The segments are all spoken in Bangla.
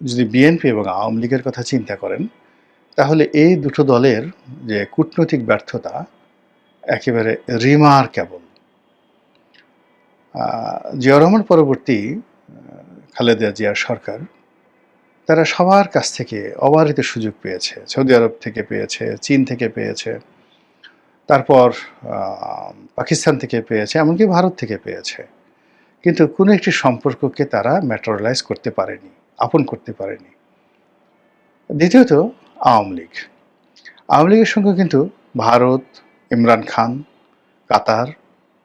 যদি বিএনপি এবং আওয়ামী লীগের কথা চিন্তা করেন, তাহলে এই দুটো দলের যে কূটনৈতিক ব্যর্থতা, একেবারে রিমার্কেবল জিয়া রহমান পরবর্তী খালেদা জিয়ার সরকার, তারা সবার কাছ থেকে অবারিত সুযোগ পেয়েছে। সৌদি আরব থেকে পেয়েছে, চীন থেকে পেয়েছে, তারপর পাকিস্তান থেকে পেয়েছে, এমনকি ভারত থেকে পেয়েছে। কিন্তু কোনো একটি সম্পর্ককে তারা ম্যাটারালাইজ করতে পারেনি। আপন করতে পারেনি। দ্বিতীয়ত, আওয়ামী লীগ। আওয়ামী লীগের সঙ্গে কিন্তু Bharat, Imran Khan, Qatar,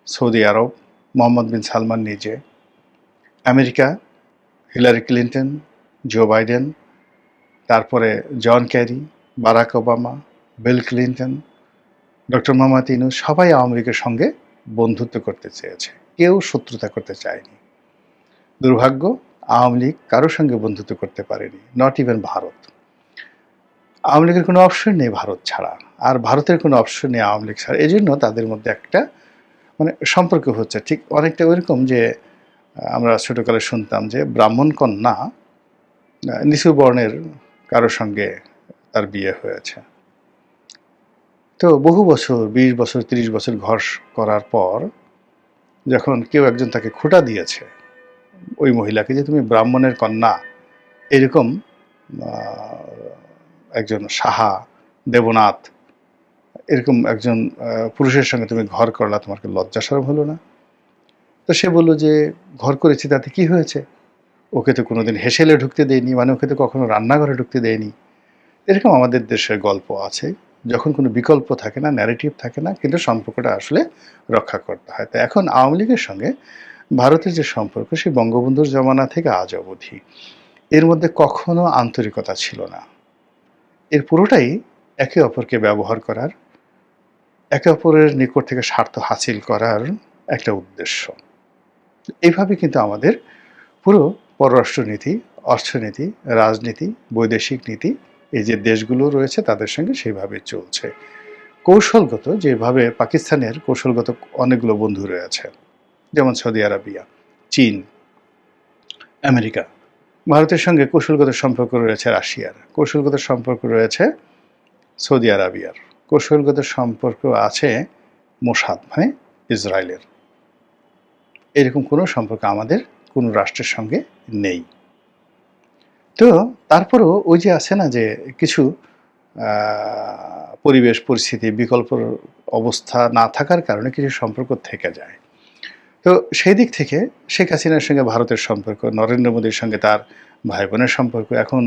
Saudi Arab, Mohammed bin Salman নিজে, America, Hillary Clinton, Joe Biden, তারপরে John Kerry, Barack Obama, Bill Clinton, doctor Muhammad Yunus সবাই আওয়ামী লীগের সঙ্গে বন্ধুত্ব করতে চেয়েছে। কেউ শত্রুতা করতে চায়নি। দুর্ভাগ্য আওয়ামী লীগ কারোর সঙ্গে বন্ধুত্ব করতে পারেনি নট ইভেন ভারত। আওয়ামী লীগের কোনো অপশন নেই ভারত ছাড়া, আর ভারতের কোনো অপশন নেই আওয়ামী লীগ ছাড়া। এই জন্য তাদের মধ্যে একটা মানে সম্পর্ক হচ্ছে ঠিক অনেকটা ওইরকম যে, আমরা ছোটোকালে শুনতাম যে ব্রাহ্মণ কন্যা নিচু বর্ণের কারোর সঙ্গে তার বিয়ে হয়েছে। তো বহু বছর, বিশ বছর, তিরিশ বছর ঘর করার পর যখন কেউ একজন তাকে খোটা দিয়েছে ওই মহিলাকে যে তুমি ব্রাহ্মণের কন্যা, এরকম একজন সাহা, দেবনাথ, এরকম একজন পুরুষের সঙ্গে তুমি ঘর করলা, তোমার কি লজ্জা সরম হলো না? তো সে বলল যে, ঘর করেছি, তাতে কি হয়েছে? ওকে তো কোনোদিন হেসেলে ঢুকতে দেয়নি মানে ওকে তো কখনো রান্নাঘরে ঢুকতে দেয়নি। এরকম আমাদের দেশের গল্প আছে, যখন কোনো বিকল্প থাকে না ন্যারেটিভ থাকে না, কিন্তু সম্পর্কটা আসলে রক্ষা করতে হয়। তো এখন আওয়ামী লীগের সঙ্গে ভারতের যে সম্পর্ক, সেই বঙ্গবন্ধুর জমানা থেকে আজ অবধি এর মধ্যে কখনো আন্তরিকতা ছিল না। এর পুরোটাই একে অপরকে ব্যবহার করার, একে অপরের নিকট থেকে স্বার্থ হাসিল করার একটা উদ্দেশ্য। এইভাবে কিন্তু আমাদের পুরো পররাষ্ট্রনীতি, অর্থনীতি, রাজনীতি, বৈদেশিক নীতি, এই যে দেশগুলো রয়েছে তাদের সঙ্গে সেইভাবে চলছে। কৌশলগত, যেভাবে পাকিস্তানের কৌশলগত অনেকগুলো বন্ধু রয়েছে। যেমন সৌদি আরবিয়া, চীন, আমেরিকা। ভারতের সঙ্গে কৌশলগত সম্পর্ক রয়েছে রাশিয়ার। কৌশলগত সম্পর্ক রয়েছে সৌদি আরবিয়ার। কৌশলগত সম্পর্ক আছে মোসাদ মানে ইসরায়েলের। এরকম কোনো সম্পর্ক আমাদের কোনো রাষ্ট্রের সঙ্গে নেই। তো তারপরও ওই যে আছে না যে কিছু পরিবেশ, পরিস্থিতি, বিকল্প অবস্থা না থাকার কারণে কিছু সম্পর্ক থেকে যায়। তো সেই দিক থেকে শেখ হাসিনার সঙ্গে ভারতের সম্পর্ক, নরেন্দ্র মোদীর সঙ্গে তার ভাই বোনের সম্পর্ক, এখন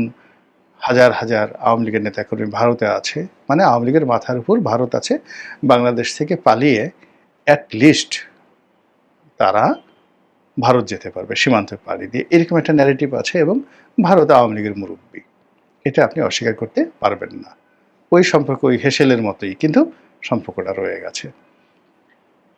হাজার হাজার আওয়ামী লীগের নেতাকর্মী ভারতে আছে। মানে আওয়ামী লীগের মাথার উপর ভারত আছে। বাংলাদেশ থেকে পালিয়ে অ্যাট লিস্ট তারা ভারত যেতে পারবে, সীমান্ত পাড়ি দিয়ে। এরকম একটা ন্যারেটিভ আছে এবং ভারত আওয়ামী লীগের মুরব্বী। এটা আপনি অস্বীকার করতে পারবেন না। ওই সম্পর্ক ওই হেসেলের মতোই, কিন্তু সম্পর্কটা রয়ে গেছে।